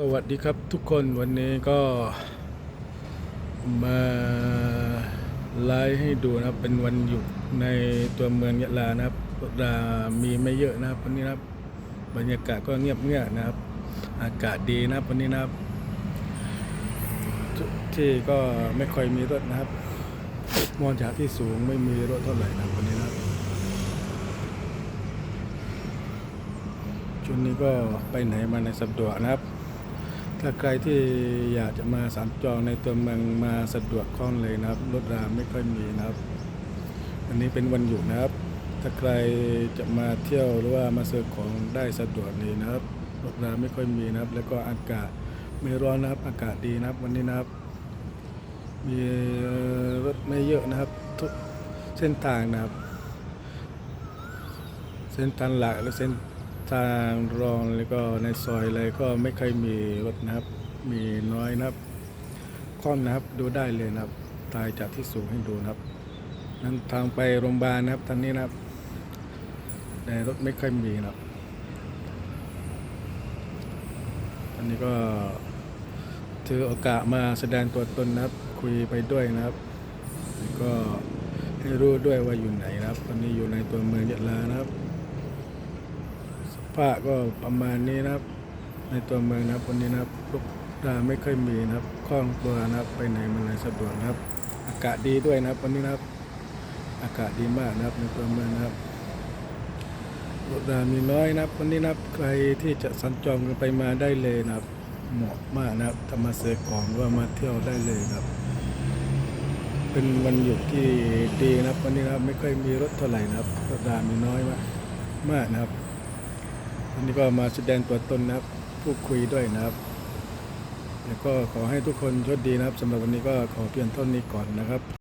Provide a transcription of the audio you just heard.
สวัสดีครับทุกคนวันนี้ก็มาไลฟ์ให้ดูนะครับ เป็นวันหยุดในตัวเมืองยะลานะครับรามีไม่เยอะนะครับวันนี้นะครับ บรรยากาศก็เงียบเงียบนะครับ อากาศดีนะครับวันนี้นะครับที่ก็ไม่ค่อยมีรถนะครับมองจากที่สูงไม่มีรถเท่าไหร่นะวันนี้นะครับช่วงนี้ก็ไปไหนมาในสะดวกนะครับ ถ้าใครที่อยากจะมาสัญจรในตัวเมืองมาสะดวกคล่องเลยนะครับ รถราไม่ค่อยมีนะครับอันนี้เป็นวันหยุดนะครับ ถ้าใครจะมาเที่ยวหรือว่ามาซื้อของได้สะดวกดีนะครับ รถราไม่ค่อยมีนะครับ แล้วก็อากาศไม่ร้อนนะครับ อากาศดีนะครับ วันนี้นะครับ มีรถไม่เยอะนะครับ ทุกเส้นทางนะครับ เส้นทางหลักและเส้น ทางรองแล้วก็ในซอยอะไรก็ไม่เคยมีรถนะครับ มีน้อยนะครับคล่อมนะครับดูได้เลยนะครับถ่ายจากที่สูงให้ดูนะครับ นั้นทางไปโรงพยาบาลนะครับทางนี้นะครับแต่รถไม่เคยมีนะครับอันนี้ก็ถือโอกาสมาแสดงตัวตนนะครับ คุยไปด้วยนะครับแล้วก็ให้รู้ด้วยว่าอยู่ไหนนะครับตอนนี้อยู่ในตัวเมืองยะลานะครับ ผ้าก็ประมาณนี้นะครับ ในตัวเมืองนะครับวันนี้นะครับลูกดาไม่ค่อยมีนะครับคล่องตัวนะครับไปไหนมาไหนสะดวกนะครับ อากาศดีด้วยนะครับวันนี้นะครับ อากาศดีมากนะครับในตัวเมืองนะครับรถรามีน้อยนะครับ วันนี้นะครับใครที่จะสัญจรกันไปมาได้เลยนะครับเหมาะมากนะครับถ้ามาซื้อของว่ามาเที่ยวได้เลยนะครับ เป็นวันหยุดที่ดีนะครับ วันนี้นะครับไม่ค่อยมีรถเท่าไหร่นะครับรถรามีน้อยมากมากนะครับ วันนี้ก็มาแสดงตัวตนนะครับพูดคุยด้วยนะครับแล้วก็ขอให้ทุกคนโชคดีนะครับสำหรับวันนี้ก็ขอเพียงเท่านี้ก่อนนะครับ